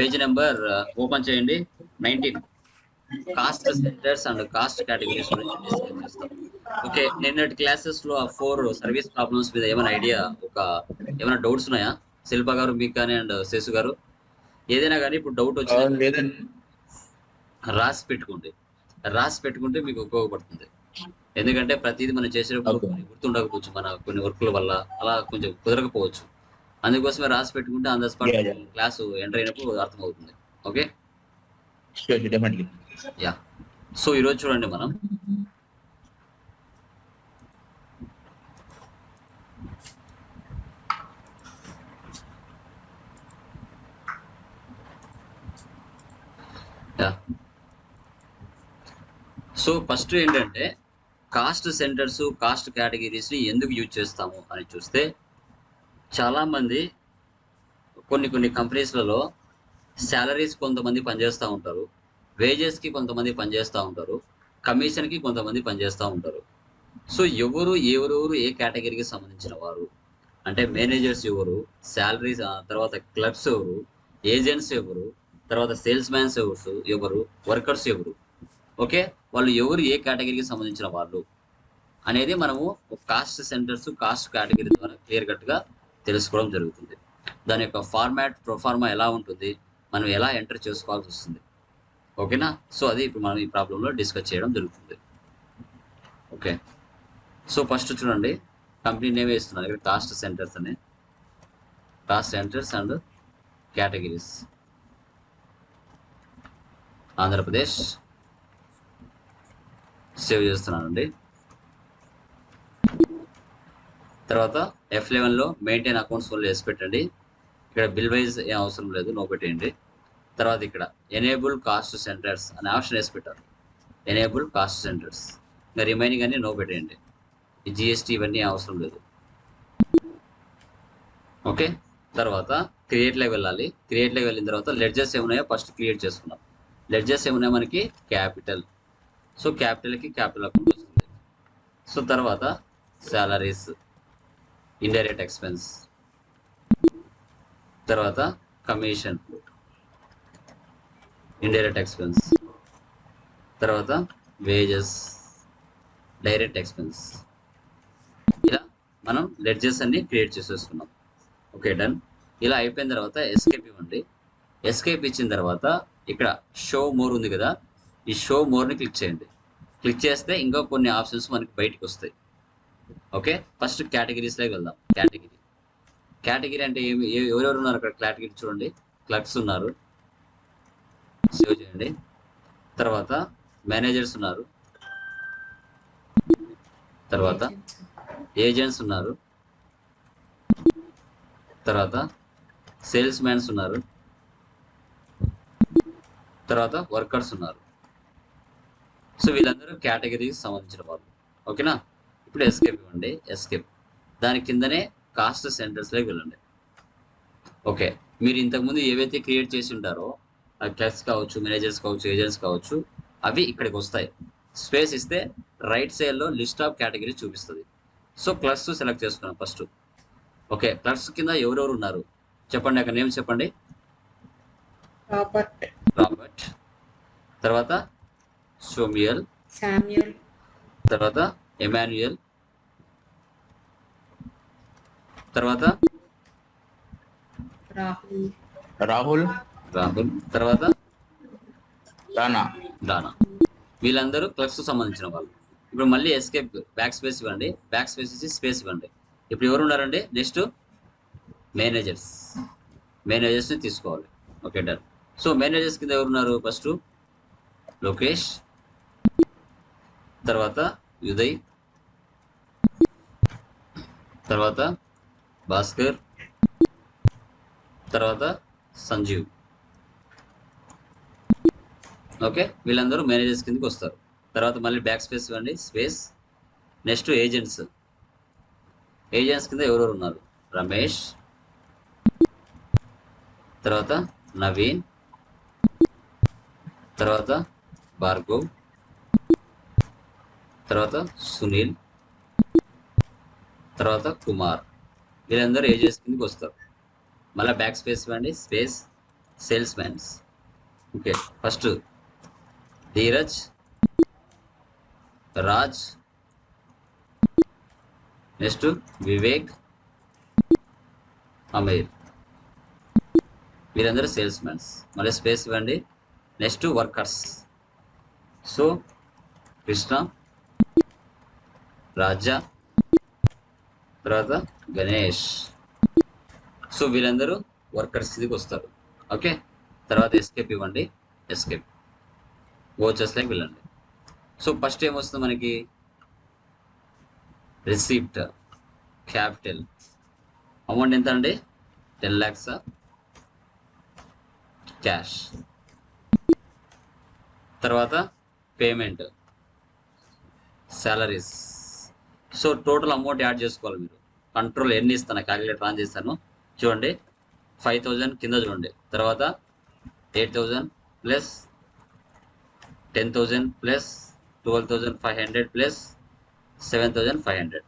Page number open చేయండి. Nineteen. Cost centres and cost categories గురించి discuss చేస్తాం. Okay నిన్నటి క్లాసెస్లో ఆ ఫోర్ సర్వీస్ ప్రాబ్లమ్స్ మీద ఏమైనా ఐడియా ఒక ఏమైనా డౌట్స్ ఉన్నాయా? శిల్ప గారు మీకు కానీ అండ్ శేషు గారు? ఏదైనా కానీ ఇప్పుడు డౌట్ లేదండి. రాసి పెట్టుకోండి. రాసి పెట్టుకుంటే మీకు ఉపయోగపడుతుంది. ఎందుకంటే ప్రతిదీ మనం చేసేటప్పుడు గుర్తుండకపోవచ్చు మన కొన్ని వర్కుల వల్ల అలా కొంచెం కుదరకపోవచ్చు. అందుకోసమే రాసి పెట్టుకుంటే on the spot. Class enter అయినప్పుడు అర్థమవుతుంది. ఓకే యా సో ఈరోజు చూడండి మనం. యా సో ఫస్ట్ ఏంటంటే కాస్ట్ సెంటర్స్ కాస్ట్ కేటగిరీస్ని ఎందుకు యూజ్ చేస్తాము అని చూస్తే చాలామంది కొన్ని కొన్ని కంపెనీస్లలో శాలరీస్ కొంతమంది పనిచేస్తూ ఉంటారు వేజెస్కి కొంతమంది పనిచేస్తూ ఉంటారు కమిషన్కి కొంతమంది పనిచేస్తూ ఉంటారు. సో ఎవరు ఎవరెవరు ఏ కేటగిరీకి సంబంధించిన వారు? అంటే మేనేజర్స్ ఎవరు శాలరీస్ తర్వాత క్లబ్స్ ఎవరు ఏజెంట్స్ ఎవరు తర్వాత సేల్స్ మ్యాన్స్ ఎవరు ఎవరు వర్కర్స్ ఎవరు? ఓకే? వాళ్ళు ఎవరు ఏ కేటగిరీకి సంబంధించిన వాళ్ళు? అనేది మనము కాస్ట్ సెంటర్స్ కాస్ట్ కేటగిరీ ద్వారా క్లియర్ కట్గా తెలుసుకోవడం జరుగుతుంది. దాని యొక్క ఫార్మాట్ ప్రొఫార్మా ఎలా ఉంటుంది మనం ఎలా ఎంటర్ చేసుకోవాల్సి వస్తుంది. ఓకేనా సో అది ఇప్పుడు మనం ఈ ప్రాబ్లంలో డిస్కస్ చేయడం జరుగుతుంది. ఓకే సో ఫస్ట్ చూడండి. కంపెనీ నేమ్ వేస్తున్నాను ఇక్కడ కాస్ట్ సెంటర్స్ అని. Cost centres and categories Andhra Pradesh. Save చేస్తున్నానండి. తర్వాత ఎఫ్ లెవెన్లో మెయింటైన్ అకౌంట్స్ వాళ్ళు వేసి పెట్టండి. ఇక్కడ బిల్ వైజ్ ఏం అవసరం లేదు నో పెట్టేయండి. తర్వాత ఇక్కడ ఎనేబుల్ కాస్ట్ సెంటర్స్ అనే ఆప్షన్ వేసి పెట్టారు. ఎనేబుల్ కాస్ట్ సెంటర్స్ ఇంకా రిమైనింగ్ అన్ని నో పెట్టేయండి. ఈ జిఎస్టీ ఇవన్నీ అవసరం లేదు. ఓకే తర్వాత క్రియేట్లోకి వెళ్ళాలి. క్రియేట్లోకి వెళ్ళిన తర్వాత లెడ్జెస్ ఏమున్నాయో ఫస్ట్ క్రియేట్ చేసుకున్నాం. లెడ్జెస్ ఏమున్నాయో మనకి? క్యాపిటల్ సో క్యాపిటల్కి క్యాపిటల్ అకౌంట్ వస్తుంది సో తర్వాత శాలరీస్ ఇండైరెక్ట్ ఎక్స్పెన్స్ తర్వాత కమిషన్ ఇండైరెక్ట్ ఎక్స్పెన్స్ తర్వాత వేజెస్ డైరెక్ట్ ఎక్స్పెన్స్ ఇలా మనం లెడ్జెస్ అన్ని క్రియేట్ చేసేసుకున్నాం. ఓకే డన్ ఇలా అయిపోయిన తర్వాత ఎస్కేప్ ఇవ్వండి. ఎస్కేప్ ఇచ్చిన తర్వాత ఇక్కడ షో మోర్ ఉంది కదా. ఈ షో మోర్ని క్లిక్ చేయండి. క్లిక్ చేస్తే ఇంకా కొన్ని ఆప్షన్స్ మనకి బయటకు వస్తాయి. ఓకే? ఫస్ట్ కేటగిరీస్లోకి వెళ్దాం. కేటగిరీ. కేటగిరీ అంటే ఏమి ఎవరెవరు ఉన్నారు అక్కడ? కేటగిరీ చూడండి. క్లర్క్స్ ఉన్నారు. సేవ్ చేయండి తర్వాత మేనేజర్స్ ఉన్నారు. తర్వాత ఏజెంట్స్ ఉన్నారు. తర్వాత సేల్స్ మ్యాన్స్ ఉన్నారు. తర్వాత వర్కర్స్ ఉన్నారు. సో వీళ్ళందరూ కేటగిరీకి సంబంధించిన వాళ్ళు. ఓకేనా? ఇప్పుడు ఎస్కేప్ ఇవ్వండి ఎస్కేప్ దాని కిందనే కాస్ట్ సెంటర్స్లోకి వెళ్ళండి. ఓకే మీరు ఇంతకుముందు ఏవైతే క్రియేట్ చేసి ఉంటారో క్లర్క్స్ కావచ్చు మేనేజర్స్ కావచ్చు ఏజెంట్స్ కావచ్చు అవి ఇక్కడికి వస్తాయి. స్పేస్ ఇస్తే రైట్ సైడ్లో లిస్ట్ ఆఫ్ కేటగిరీ చూపిస్తుంది. సో క్లర్క్స్ సెలెక్ట్ చేసుకున్నాం ఫస్ట్ ఓకే క్లర్క్స్ కింద ఎవరెవరు ఉన్నారు? చెప్పండి అక్కడ నేమ్ చెప్పండి. రాబర్ట్ రాబర్ట్ తర్వాత సోమియల్ తర్వాత ఎమాన్యుయల్. తర్వాత? రాహుల్. రాహుల్. రాహుల్. తర్వాత? రానా రానా వీళ్ళందరూ క్లబ్స్ సంబంధించిన వాళ్ళు. ఇప్పుడు మళ్ళీ ఎస్కేప్ బ్యాక్ స్పేస్ ఇవ్వండి. బ్యాక్ స్పేస్ ఇచ్చి స్పేస్ ఇవ్వండి. ఇప్పుడు ఎవరు ఉన్నారండి? Next managers. మేనేజర్స్ని తీసుకోవాలి. Okay done. సో మేనేజర్స్ కింద ఎవరు ఉన్నారు ఫస్ట్? లోకేష్. తర్వాత ఉదయ్. తర్వాత భాస్కర్ తర్వాత సంజీవ్. ఓకే వీళ్ళందరూ మేనేజర్స్ కిందకి వస్తారు. తర్వాత మళ్ళీ బ్యాక్ స్పేస్ ఇవ్వండి. స్పేస్ నెక్స్ట్ ఏజెంట్స్ ఏజెంట్స్ కింద ఎవరెవరు ఉన్నారు? రమేష్ తర్వాత నవీన్ తర్వాత భార్గవ్ తర్వాత సునీల్ తర్వాత కుమార్. వీళ్ళందరూ ఏజెస్ కిందకి వస్తారు. మళ్ళీ బ్యాక్ స్పేస్ ఇవ్వండి. Space salesmans okay first Dheeraj Raj next Vivek Aamir. వీరందరూ సేల్స్ మ్యాన్స్ మళ్ళీ స్పేస్ ఇవ్వండి. Next workers so Krishna Raja తర్వాత గణేష్. సో వీళ్ళందరూ వర్కర్స్ కిందకి వస్తారు. ఓకే? తర్వాత ఎస్కేప్ ఇవ్వండి. ఎస్కేప్. ఓచర్స్లోకి వెళ్ళండి. సో ఫస్ట్ ఏమొస్తుంది మనకి? Receipt capital. అమౌంట్ ఎంత అండి? Ten lakhs cash. తర్వాత payment. Salaries. So total amount add చేసుకోవాలి మీరు. కంట్రోల్ ఎన్ని ఇస్తాను క్యాలిక్యులేటర్ ఆన్ చేస్తాను. చూడండి ఫైవ్ థౌజండ్ కింద చూడండి. తర్వాత eight thousand plus ten thousand plus twelve thousand five hundred plus seven thousand five hundred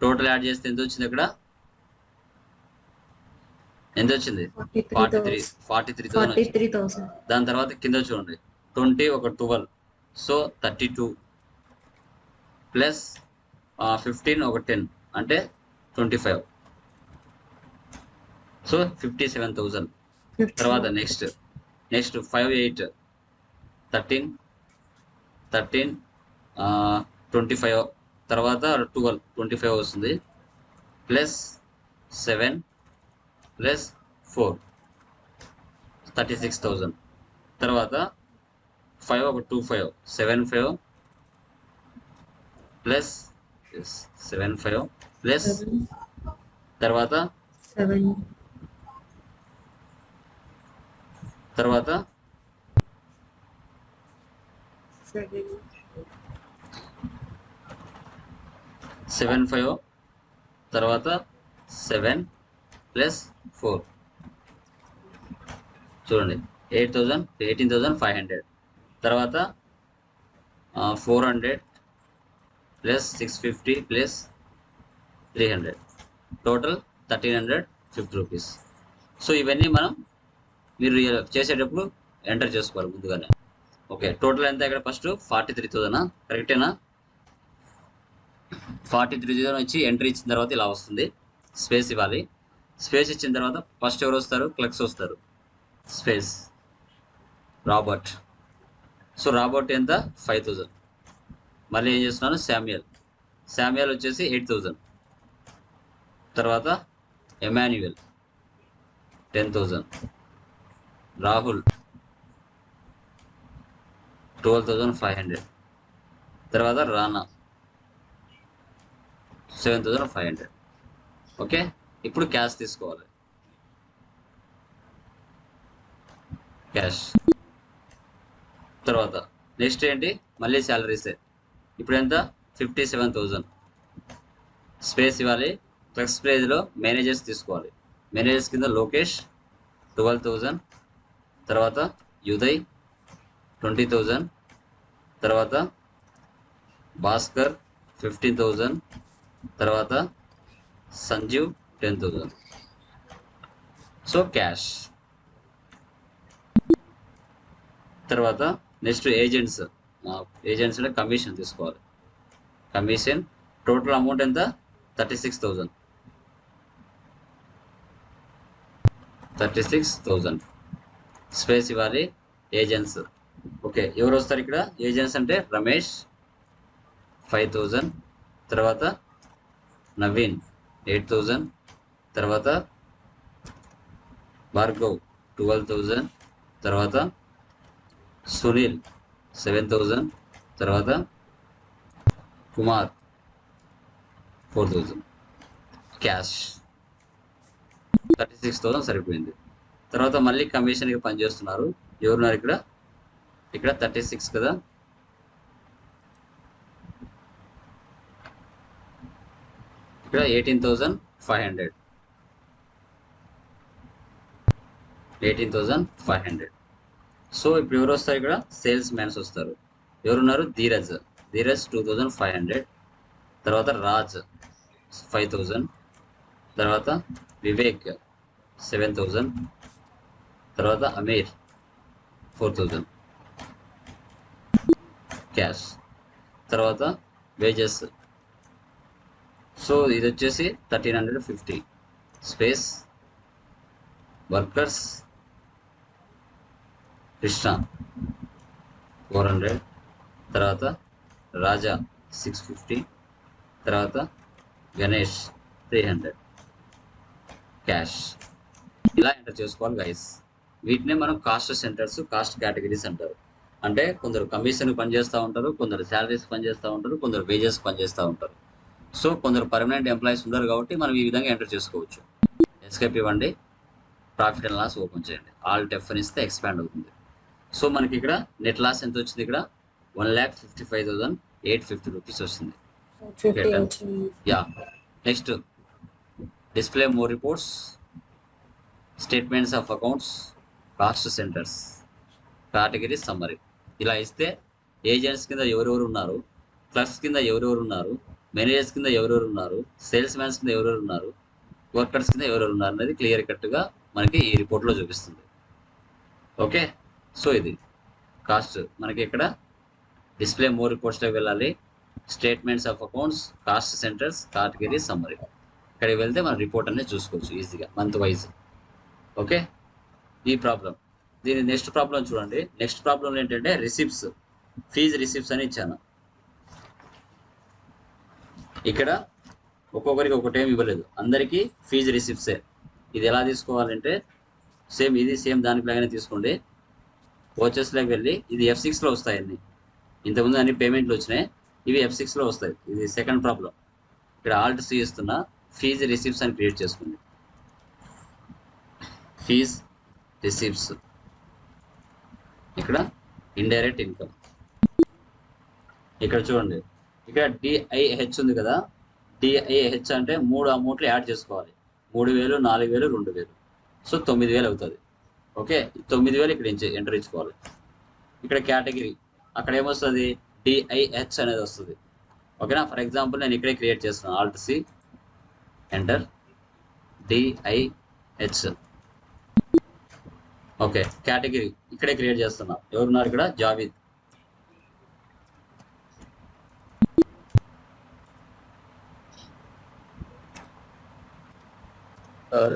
total add చేస్తే ఎంత వచ్చింది ఇక్కడ? ఎంత వచ్చింది? Forty three forty three thousand దాని తర్వాత కింద చూడండి. ట్వంటీ ఒక twelve so thirty two plus fifteen ఒక టెన్ అంటే twenty five so fifty seven thousand తర్వాత next next five eight thirteen thirteen twenty five తర్వాత ట్వెల్వ్ ట్వంటీ ఫైవ్ వస్తుంది. Plus seven plus four thirty six thousand తర్వాత five ఒక two five seven five plus seven five plus తర్వాత తర్వాత seven seven five తర్వాత seven plus four చూడండి. Eight thousand eighteen thousand five hundred తర్వాత four hundred plus six fifty plus three hundred. Total thirteen hundred fifty rupees so ఇవన్నీ మనం మీరు చేసేటప్పుడు enter చేసుకోవాలి ముందుగానే. ఓకే టోటల్ ఎంత ఇక్కడ ఫస్ట్ ఫార్టీ త్రీ థౌజండ్ కరెక్టేనా ఫార్టీ త్రీ థౌజండ్ వచ్చి ఎంట్రీ ఇచ్చిన తర్వాత ఇలా వస్తుంది. స్పేస్ ఇవ్వాలి. స్పేస్ ఇచ్చిన తర్వాత ఫస్ట్ ఎవరు వస్తారు? క్లక్స్ వస్తారు. స్పేస్ రాబర్ట్ సో రాబర్ట్ ఎంత? ఫైవ్ థౌజండ్ మళ్ళీ ఏం చేస్తున్నాను? శామ్యుయల్. శామ్యుయల్ వచ్చేసి ఎయిట్ థౌజండ్ తర్వాత Emmanuel ten thousand Rahul twelve thousand five hundred. తర్వాత Rana seven thousand five hundred. Okay? ఇప్పుడు క్యాష్ తీసుకోవాలి. క్యాష్. తర్వాత నెక్స్ట్ ఏంటి? మళ్ళీ శాలరీసే. ఇప్పుడు ఎంత ఫిఫ్టీ సెవెన్ థౌజండ్ స్పేస్ ఇవ్వాలి ఫ్లెక్స్ ప్లేజ్లో మేనేజర్స్ తీసుకోవాలి. మేనేజర్స్ కింద లోకేష్ ట్వెల్వ్ థౌజండ్ తర్వాత యుదయ్ ట్వంటీ థౌజండ్ తర్వాత భాస్కర్ ఫిఫ్టీన్ థౌజండ్ తర్వాత Sanjeev ten thousand so cash తర్వాత నెక్స్ట్ ఏజెంట్స్ ఏజెన్సీలో కమిషన్ తీసుకోవాలి. కమిషన్ టోటల్ అమౌంట్ ఎంత? Thirty six thousand thirty six thousand space ఇవ్వాలి ఏజెంట్స్ ఓకే ఎవరు వస్తారు ఇక్కడ? ఏజెంట్స్ అంటే రమేష్ ఫైవ్ థౌజండ్ తర్వాత నవీన్ ఎయిట్ థౌజండ్ తర్వాత భార్గవ్ ట్వెల్వ్ థౌజండ్ తర్వాత సునీల్ సెవెన్ థౌజండ్ తర్వాత Kumar four thousand. Cash thirty six thousand సరిపోయింది. తర్వాత మళ్ళీ కమిషన్కి పనిచేస్తున్నారు. ఎవరున్నారు ఇక్కడ? ఇక్కడ థర్టీ సిక్స్ కదా? ఇక్కడ eighteen thousand five hundred. Eighteen thousand five hundred. So ఇప్పుడు ఎవరు వస్తారు ఇక్కడ సేల్స్ మ్యాన్స్ వస్తారు. ఎవరున్నారు? Dheeraj. Dheeraj two thousand five hundred తర్వాత రాజ్ ఫైవ్ థౌజండ్ తర్వాత వివేక్ సెవెన్ థౌజండ్ తర్వాత అమీర్ ఫోర్ థౌజండ్ క్యాష్ తర్వాత వేజెస్ సో ఇది వచ్చేసి thirteen hundred fifty space workers Krishna. Four hundred తర్వాత రాజా సిక్స్ ఫిఫ్టీ. తర్వాత గణేష్ త్రీ హండ్రెడ్. క్యాష్. ఇలా ఎంటర్ చేసుకోవాలి గైస్ వీటినే మనం కాస్ట్ సెంటర్స్ కాస్ట్ కేటగిరీస్ అంటారు. అంటే కొందరు కమిషన్ పనిచేస్తూ ఉంటారు కొందరు శాలరీస్ పనిచేస్తూ ఉంటారు కొందరు వేజెస్ పనిచేస్తూ ఉంటారు. సో కొందరు పర్మనెంట్ ఎంప్లాయీస్ ఉండరు కాబట్టి మనం ఈ విధంగా ఎంటర్ చేసుకోవచ్చు. ఎస్కేప్ ఇవ్వండి. ప్రాఫిట్ అండ్ లాస్ ఓపెన్ చేయండి. ఆల్ టెఫ్ ఇస్తే ఎక్స్పాండ్ అవుతుంది. సో మనకి ఇక్కడ నెట్ లాస్ ఎంత వచ్చింది ఇక్కడ? One lakh fifty five thousand eight fifty rupees వస్తుంది yeah next display more reports statements of accounts cost centres category summary ఇలా ఇస్తే ఏజెంట్స్ కింద ఎవరెవరు ఉన్నారు? క్లర్క్స్ కింద ఎవరెవరు ఉన్నారు? మేనేజర్స్ కింద ఎవరెవరు ఉన్నారు? సేల్స్ మ్యాన్స్ కింద ఎవరెవరు ఉన్నారు? వర్కర్స్ కింద ఎవరెవరు ఉన్నారు అనేది క్లియర్ కట్గా మనకి ఈ రిపోర్ట్లో చూపిస్తుంది. ఓకే సో ఇది. కాస్ట్ మనకి ఇక్కడ డిస్ప్లే మోర్ రిపోర్ట్స్లోకి వెళ్ళాలి. Statements of accounts cost centres category summary. ఇక్కడికి వెళ్తే మన రిపోర్ట్ అనేది చూసుకోవచ్చు ఈజీగా మంత్ వైజ్. ఓకే? ఈ ప్రాబ్లం దీని నెక్స్ట్ ప్రాబ్లం చూడండి. నెక్స్ట్ ప్రాబ్లం ఏంటంటే రిసిప్ట్స్. ఫీజు రిసిప్ట్స్ అని ఇచ్చాను. ఇక్కడ ఒక్కొక్కరికి ఒకటేం ఇవ్వలేదు. అందరికీ ఫీజు రిసిప్ట్సే. ఇది ఎలా తీసుకోవాలంటే సేమ్ ఇది సేమ్ దానికి లాగానే తీసుకోండి. వచ్చేస్లోకి వెళ్ళి ఇది ఎఫ్ సిక్స్లో వస్తాయి అన్ని ఇంతకుముందు అన్ని పేమెంట్లు వచ్చినాయి. ఇవి ఎఫ్ సిక్స్లో వస్తాయి. ఇది సెకండ్ ప్రాబ్లం ఇక్కడ ఆల్ట్ సి ఇస్తున్న ఫీజు రిసిప్ట్స్ అని క్రియేట్ చేసుకోండి. ఫీజ్ రిసిప్ట్స్ ఇక్కడ ఇండైరెక్ట్ ఇన్కమ్ ఇక్కడ చూడండి. ఇక్కడ డిఐహెచ్ ఉంది కదా. డిఐహెచ్ అంటే మూడు అమౌంట్లు యాడ్ చేసుకోవాలి. మూడు వేలు నాలుగు వేలు రెండు వేలు. సో తొమ్మిది వేలు అవుతుంది. ఓకే తొమ్మిది వేలు ఇక్కడ ఎంటర్ ఇచ్చుకోవాలి. ఇక్కడ కేటగిరీ. అక్కడ ఏమొస్తుంది? డిఐహెచ్ అనేది వస్తుంది. ఓకేనా? ఫర్ ఎగ్జాంపుల్ నేను ఇక్కడే క్రియేట్ చేస్తున్నాను alt C enter DIH okay category. ఇక్కడే క్రియేట్ చేస్తున్నా. ఎవరున్నారు ఇక్కడ? జావీద్.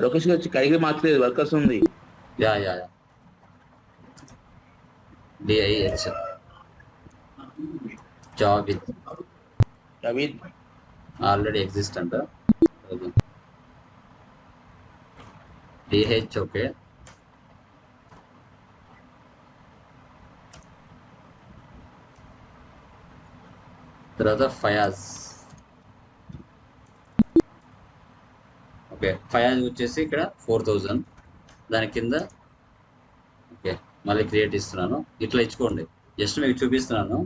లోకేష్ గారు వచ్చి కడిగి మార్చలేదు. వర్కర్స్ ఉంది. Yeah yeah yeah DIH Javeed Raveed already exist అంట డిహెచ్ ఓకే తర్వాత ఫయాజ్ ఓకే ఫయాజ్ వచ్చేసి ఇక్కడ ఫోర్ థౌజండ్ దాని కింద ఓకే మళ్ళీ క్రియేట్ ఇస్తున్నాను. ఇట్లా ఇచ్చుకోండి. జస్ట్ మీకు చూపిస్తున్నాను.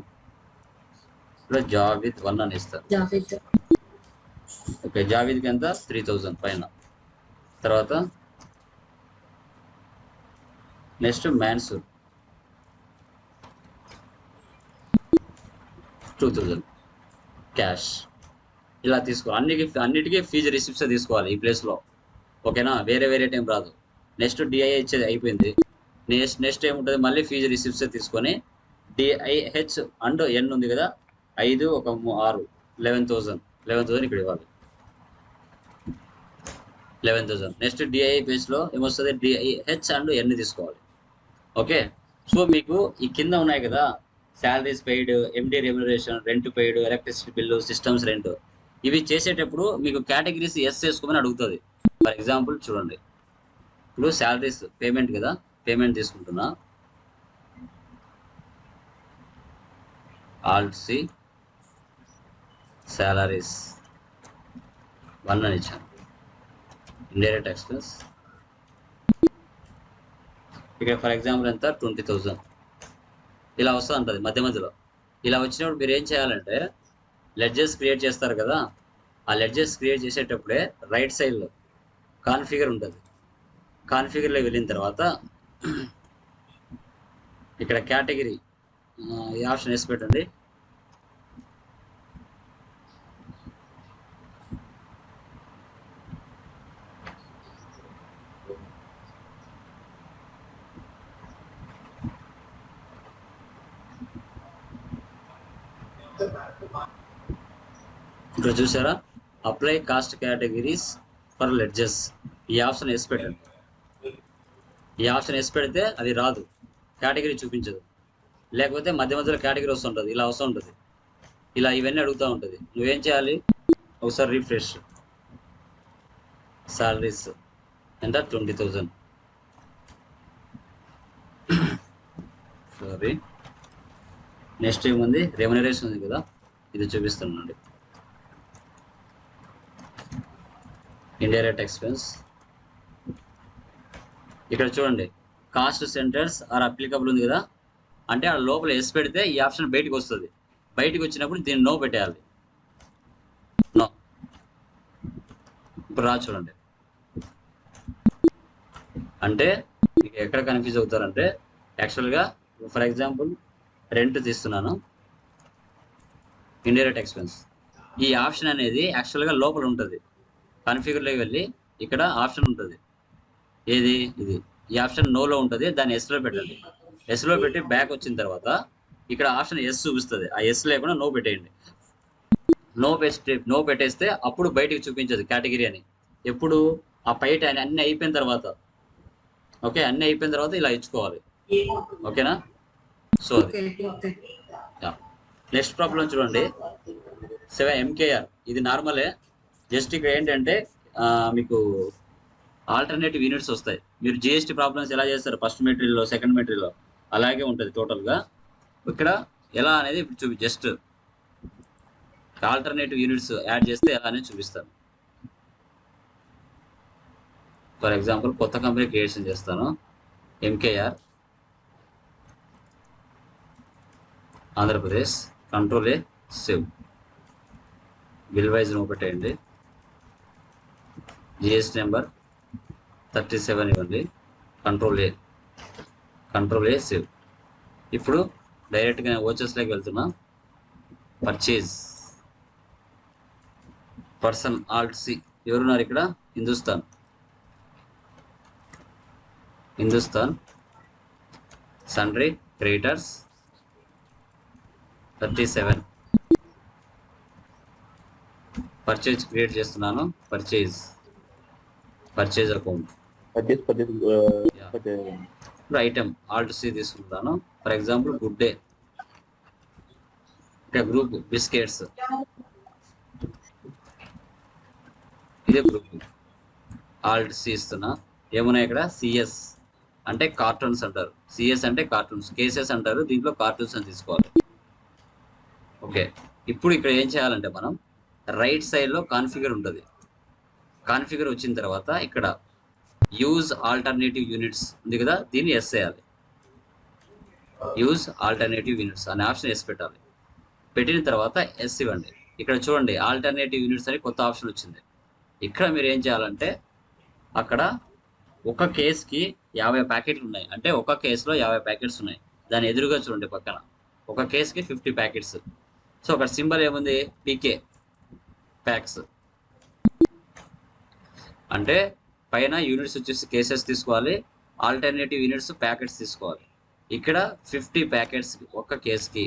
ఇక్కడ జావిద్ వన్ అని జావేద్. ఓకే జావీద్కి ఎంత? త్రీ థౌజండ్ పైన. తర్వాత next Mansoor two thousand cash ఇలా తీసుకో. అన్నికి అన్నిటికీ ఫీజు రిసిప్ట్స్ తీసుకోవాలి ఈ ప్లేస్లో ఓకేనా? వేరే వేరే టైం రాదు. నెక్స్ట్ డిఐ ఇచ్చేది అయిపోయింది. నెక్స్ట్ నెక్స్ట్ ఏముంటుంది? మళ్ళీ ఫీజు రిసిప్ట్స్ తీసుకొని డిఐహెచ్ అండ్ ఎన్ ఉంది కదా ఐదు ఒక ఆరు లెవెన్ థౌజండ్ లెవెన్ థౌసండ్ ఇక్కడ ఇవ్వాలి. లెవెన్ థౌసండ్ నెక్స్ట్ డిఐ పేజ్లో ఏమొస్తుంది? డిఐహెచ్ అండ్ ఎన్ని తీసుకోవాలి. ఓకే? సో మీకు ఈ కింద ఉన్నాయి కదా salaries paid MD remuneration rent paid electricity bill systems rent ఇవి చేసేటప్పుడు మీకు కేటగిరీస్ ఎస్ చేసుకోమని అడుగుతుంది. ఫర్ ఎగ్జాంపుల్ చూడండి. ఇప్పుడు శాలరీస్ పేమెంట్ కదా పేమెంట్ తీసుకుంటున్నా. ఆల్సీ శాలరీస్ వన్ అని ఇచ్చాను. ఇండైరెక్ట్ ఎక్స్పెన్స్ ఇక్కడ ఫర్ ఎగ్జాంపుల్ ఎంత? ట్వంటీ థౌజండ్ ఇలా వస్తూ ఉంటుంది మధ్య మధ్యలో. ఇలా వచ్చినప్పుడు మీరు ఏం చేయాలంటే లెడ్జెస్ క్రియేట్ చేస్తారు కదా ఆ లెడ్జెస్ క్రియేట్ చేసేటప్పుడే రైట్ సైడ్లో కాన్ఫిగర్ ఉంటుంది. కాన్ఫిగర్లో వెళ్ళిన తర్వాత ఇక్కడ కేటగిరీ ఈ ఆప్షన్ వేసి పెట్టండి. ఇక్కడ చూసారా? Apply cost categories for ledgers ఈ ఆప్షన్ వేసి పెట్టండి. ఈ ఆప్షన్ ఎస్ పెడితే అది రాదు. కేటగిరీ చూపించదు. లేకపోతే మధ్య మధ్యలో కేటగిరీ వస్తుంటుంది ఇలా వస్తుంటుంది ఇలా ఇవన్నీ అడుగుతూ ఉంటుంది. నువ్వేం చేయాలి? ఒకసారి రీఫ్రెష్. సాలరీస్ ఎంత? Twenty thousand sorry. నెక్స్ట్ ఏముంది? రెమ్యునరేషన్ ఉంది కదా. ఇది చూపిస్తున్నాండి ఇండైరెక్ట్ ఎక్స్పెన్స్. ఇక్కడ చూడండి. కాస్ట్ సెంటర్స్ ఆర్ అప్లికబుల్ ఉంది కదా? అంటే ఆ లోపల ఎస్ పెడితే ఈ ఆప్షన్ బయటకు వస్తుంది. బయటకు వచ్చినప్పుడు దీన్ని నో పెట్టేయాలి. నో ఇప్పుడు రా చూడండి. అంటే మీకు ఎక్కడ కన్ఫ్యూజ్ అవుతారంటే యాక్చువల్గా ఫర్ ఎగ్జాంపుల్ రెంట్ తీస్తున్నాను. ఇండైరెక్ట్ ఎక్స్పెన్స్ ఈ ఆప్షన్ అనేది యాక్చువల్గా లోపల ఉంటుంది. కన్ఫిగర్లోకి వెళ్ళి ఇక్కడ ఆప్షన్ ఉంటుంది. ఏది? ఇది. ఈ ఆప్షన్ నోలో ఉంటుంది దాన్ని ఎస్లో పెట్టండి. ఎస్లో పెట్టి బ్యాక్ వచ్చిన తర్వాత ఇక్కడ ఆప్షన్ ఎస్ చూపిస్తుంది. ఆ ఎస్ లేకుండా నో పెట్టేయండి. నో పెట్టి నో పెట్టేస్తే అప్పుడు బయటికి చూపించదు కేటగిరీ అని. ఎప్పుడు? ఆ బయట అన్ని అయిపోయిన తర్వాత. ఓకే? అన్ని అయిపోయిన తర్వాత ఇలా ఇచ్చుకోవాలి. ఓకేనా? సో నెక్స్ట్ ప్రాబ్లం చూడండి. సెవెన్ ఎంకేఆర్ ఇది నార్మలే జస్ట్ ఇక్కడ ఏంటంటే మీకు ఆల్టర్నేటివ్ యూనిట్స్ వస్తాయి. మీరు జిఎస్టీ ప్రాబ్లమ్స్ ఎలా చేస్తారు? ఫస్ట్ మెటీరియల్లో సెకండ్ మెటీరియల్లో? అలాగే ఉంటుంది టోటల్గా ఇక్కడ ఎలా అనేది ఇప్పుడు చూపి జస్ట్ ఆల్టర్నేటివ్ యూనిట్స్ యాడ్ చేస్తే ఎలా అనేది చూపిస్తాను. ఫర్ ఎగ్జాంపుల్ కొత్త కంపెనీ క్రియేషన్ చేస్తాను. MKR Andhra Pradesh control A save bill wise నువ్వు పెట్టేయండి. జిఎస్టీ నెంబర్ థర్టీ సెవెన్ ఇవ్వండి. Control A control A save ఇప్పుడు డైరెక్ట్గా ఓచర్స్లోకి వెళ్తున్నా. పర్చేజ్ పర్సన్ ఆల్ట్ సి ఎవరున్నారు ఇక్కడ? Hindustan Hindustan sundry creditors thirty seven purchase create చేస్తున్నాను. Purchase purchase account Yeah. Purchase ఇప్పుడు ఐటమ్ ఆల్ట్ సి తీసుకుంటాను for example Good Day group biscuits ఇదే group alt C ఇస్తున్నా ఏమున్నాయి ఇక్కడ? సిఎస్ అంటే కార్టూన్స్ అంటారు. సిఎస్ అంటే కార్టూన్స్ కేసెస్ అంటారు. దీంట్లో కార్టూన్స్ అని తీసుకోవాలి. ఓకే ఇప్పుడు ఇక్కడ ఏం చేయాలంటే మనం రైట్ సైడ్లో కాన్ఫిగర్ ఉంటుంది. కాన్ఫిగర్ వచ్చిన తర్వాత ఇక్కడ యూజ్ ఆల్టర్నేటివ్ యూనిట్స్ ఉంది కదా దీన్ని ఎస్ చేయాలి. యూజ్ ఆల్టర్నేటివ్ యూనిట్స్ అనే ఆప్షన్ ఎస్ పెట్టాలి. పెట్టిన తర్వాత ఎస్ ఇవ్వండి. ఇక్కడ చూడండి ఆల్టర్నేటివ్ యూనిట్స్ అని కొత్త ఆప్షన్ వచ్చింది. ఇక్కడ మీరు ఏం చేయాలంటే అక్కడ ఒక కేసుకి యాభై ప్యాకెట్లు ఉన్నాయి. అంటే ఒక కేసులో యాభై ప్యాకెట్స్ ఉన్నాయి. దాని ఎదురుగా చూడండి పక్కన. ఒక కేసుకి ఫిఫ్టీ ప్యాకెట్స్. సో అక్కడ సింబల్ ఏముంది? పీకే ప్యాక్స్ అంటే పైన యూనిట్స్ వచ్చేసి కేసెస్ తీసుకోవాలి. ఆల్టర్నేటివ్ యూనిట్స్ ప్యాకెట్స్ తీసుకోవాలి. ఇక్కడ ఫిఫ్టీ ప్యాకెట్స్ ఒక కేసుకి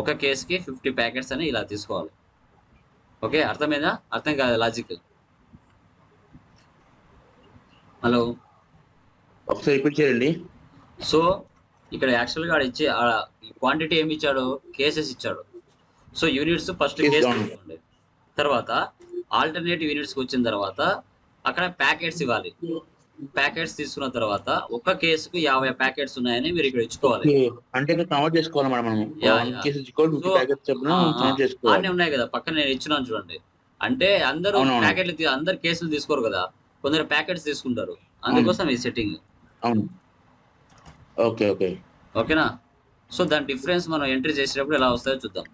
ఒక కేసుకి ఫిఫ్టీ ప్యాకెట్స్ అని ఇలా తీసుకోవాలి. ఓకే అర్థమైందా? అర్థం కాదు లాజిక్ హలో ఒకసారి రిపీట్ చేయండి. సో ఇక్కడ యాక్చువల్గా ఆడ ఇచ్చే క్వాంటిటీ ఏమి ఇచ్చాడు? కేసెస్ ఇచ్చాడు. సో యూనిట్స్ ఫస్ట్ కేసు తర్వాత ఆల్టర్నేటివ్ యూనిట్స్కి వచ్చిన తర్వాత అక్కడ ప్యాకెట్స్ ఇవ్వాలి. ప్యాకెట్స్ తీసుకున్న తర్వాత ఒక కేసుకు యాభై ప్యాకెట్స్ ఉన్నాయని మీరు ఇక్కడ ఇచ్చుకోవాలి. అంటే చేసుకోవాలి మనం? ఉన్నాయి కదా పక్కన నేను ఇచ్చినాను చూడండి. అంటే అందరూ. ప్యాకెట్లు అందరు కేసులు తీసుకోరు కదా కొందరు ప్యాకెట్స్ తీసుకుంటారు. అందుకోసం ఈ సెట్టింగ్. అవును. Okay okay. ఓకేనా? సో దాని డిఫరెన్స్ మనం ఎంట్రీ చేసేటప్పుడు ఎలా వస్తాయో చూద్దాం.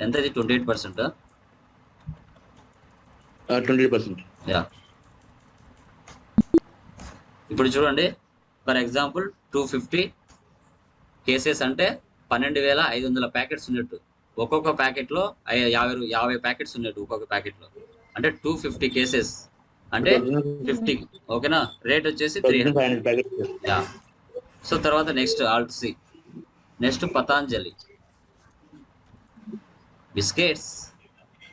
ఎంత ఇది twenty eight percent? Twenty percent. Yeah. ఇప్పుడు చూడండి for example two fifty cases అంటే పన్నెండు వేల ఐదు వందల ప్యాకెట్స్ ఉన్నట్టు. ఒక్కొక్క ప్యాకెట్లో యాభై యాభై ప్యాకెట్స్ ఉన్నట్టు ఒక్కొక్క ప్యాకెట్లో. అంటే టూ ఫిఫ్టీ కేసెస్ అంటే ఫిఫ్టీ ఓకేనా? రేట్ వచ్చేసి త్రీ హండ్రెడ్ సో తర్వాత next alt C. Next Patanjali. Biscuits.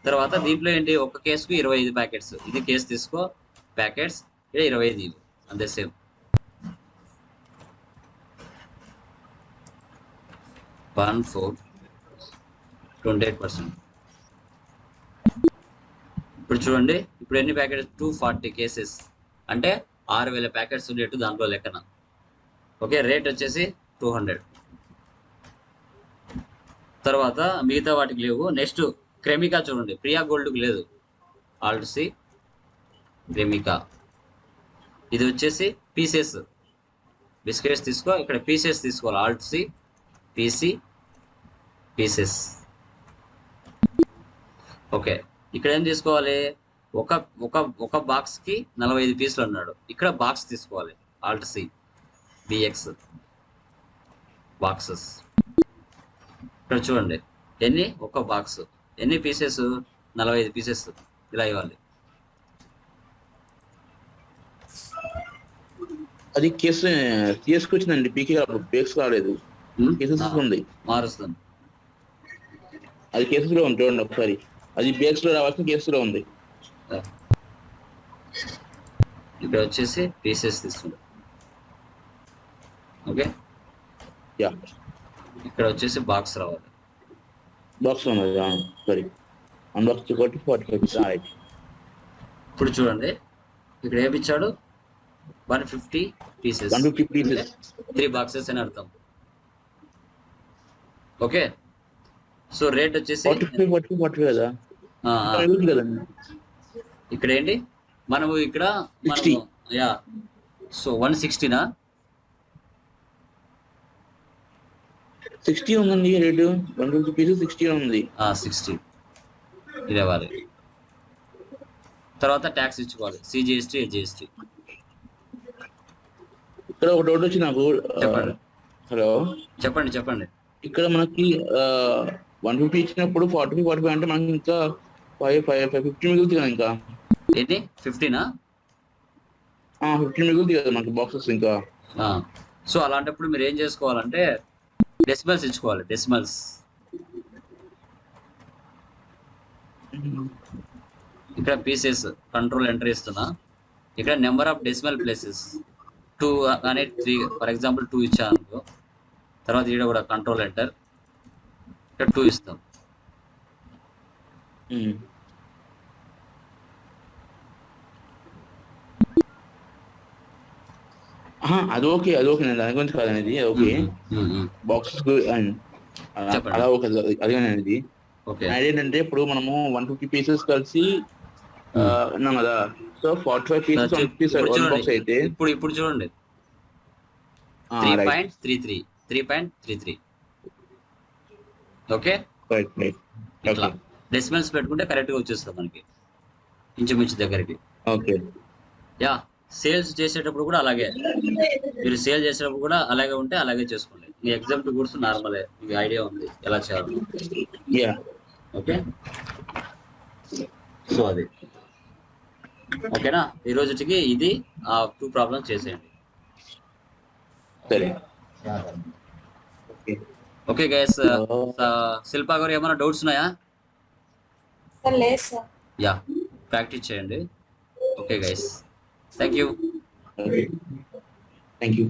తర్వాత దీంట్లో ఏంటి? ఒక కేసుకు ఇరవై ఐదు ప్యాకెట్స్. ఇది కేసు తీసుకో. ప్యాకెట్స్ ఇక్కడ ఇరవై ఐదు అంతే same one four twenty eight percent ఇప్పుడు చూడండి ఇప్పుడు ఎన్ని ప్యాకెట్స్? టూ ఫార్టీ కేసెస్ అంటే ఆరు వేల ప్యాకెట్స్ ఉండేట్టు దాంట్లో లెక్కన. ఓకే రేట్ వచ్చేసి టూ హండ్రెడ్ తర్వాత మిగతా వాటికి లేవు. నెక్స్ట్ క్రెమికా చూడండి. ప్రియా గోల్డ్కి లేదు. Alt C Cremica. ఇది వచ్చేసి పీసెస్ బిస్కెట్స్ తీసుకో ఇక్కడ పీసెస్ తీసుకోవాలి. Alt C PC pieces okay ఇక్కడ ఏం తీసుకోవాలి? ఒక ఒక ఒక బాక్స్కి నలభై ఐదు పీసులు అన్నాడు. ఇక్కడ బాక్స్ తీసుకోవాలి. ఆల్ట్ సి బిఎక్స్ బాక్సెస్ ఇక్కడ చూడండి. ఎన్ని? ఒక బాక్స్ ఎన్ని పీసెస్ నలభై ఐదు పీసెస్ ఇలా ఇవ్వాలి. అది కేసు తీసుకొచ్చిందండి పీకే బేక్స్ రాలేదు. ఆ, ఉంది మారుస్తాను అది కేసెస్లో ఉంది చూడండి ఒకసారి. అది బేక్స్లో రావాల్సిన కేసెస్లో ఉంది. ఇక్కడ వచ్చేసి పీసెస్ తీసుకుంటాం ఓకే? యా. ఇక్కడ వచ్చేసి బాక్స్ రావాలి. బాక్స్ ఉన్నది సారీ. అన్బాక్స్ కొట్టి ఫార్టీ ఫైవ్ ఇప్పుడు చూడండి. ఇక్కడ ఏమి ఇచ్చాడు? One fifty pieces one fifty pieces three boxes అని అర్థం. ఓకే? సో రేట్ వచ్చేసి కదా? ఇక్కడ ఏంటి? మనము ఇక్కడ 60. మనము యా. సో వన్ సిక్స్టీనా సిక్స్టీ ఉందండి rate. One fifty pieces sixty ఉంది. సిక్స్టీ. ఇది ఇవ్వాలి తర్వాత ట్యాక్స్ ఇచ్చుకోవాలి. సిజిఎస్టీ జిఎస్టీ ఇక్కడ ఒక డౌట్ వచ్చి నాకు. హలో? చెప్పండి చెప్పండి. ఇక్కడ మనకి వన్ ఫిఫ్టీ ఇచ్చినప్పుడు ఫార్టీ ఫైవ్ ఫార్టీ ఫైవ్ అంటే మనకి ఇంకా ఫైవ్ ఫైవ్ ఫైవ్ ఫిఫ్టీ మిగులుతుంది కదా ఇంకా. ఏంటి? ఫిఫ్టీనా ఫిఫ్టీ మిగులుతుంది కదా మనకి బాక్సెస్ ఇంకా. సో అలాంటప్పుడు మీరు ఏం చేసుకోవాలంటే డెసిమల్స్ ఇచ్చుకోవాలి డెసిమల్స్ ఇక్కడ పీసెస్ కంట్రోల్ ఎంటర్ ఇస్తున్నా ఇక్కడ number of decimal places two అనే త్రీ ఫర్ ఎగ్జాంపుల్ టూ ఇచ్చా అనుకో తర్వాత ఇక్కడ కూడా కంట్రోల్ ఎంటర్ ఇక్కడ టూ ఇస్తాం. అది ఓకే అది ఓకే నేను దాని గురించి కాదనేది ఓకే. బాక్సెస్. అలా ఓకే. ఓకే ఏంటంటే ఇప్పుడు మనము వన్ ఫిఫ్టీ పీసెస్ కలిసి ఉన్నాం కదా. ఫార్టీ ఫైవ్ పీసెస్ ఇప్పుడు వన్ బాక్స్ చూడండి అయితే ఇప్పుడు ఇప్పుడు చూడండి. Three point three three three point three three okay ఇట్లా. డెసిమల్స్ పెట్టుకుంటే కరెక్ట్గా వచ్చేస్తుంది మనకి. ఇంచుమించు దగ్గరికి. ఓకే యా సేల్స్ చేసేటప్పుడు కూడా అలాగే. మీరు సేల్ చేసేటప్పుడు కూడా అలాగే ఉంటే అలాగే చేసుకోండి. మీ ఎగ్జామ్ గుడ్స్ నార్మలే మీకు ఐడియా ఉంది. ఎలా చేయాలి. ఓకే సో అది. ఓకేనా? ఈ రోజుకి ఇది ఆ టూ ప్రాబ్లమ్స్ చేసేయండి. సరే. ఓకే ఓకే గైస్ శిల్పా గారు ఏమైనా డౌట్స్ ఉన్నాయా? సార్ లేదు సార్. యా ప్రాక్టీస్ చేయండి. Okay guys thank you thank you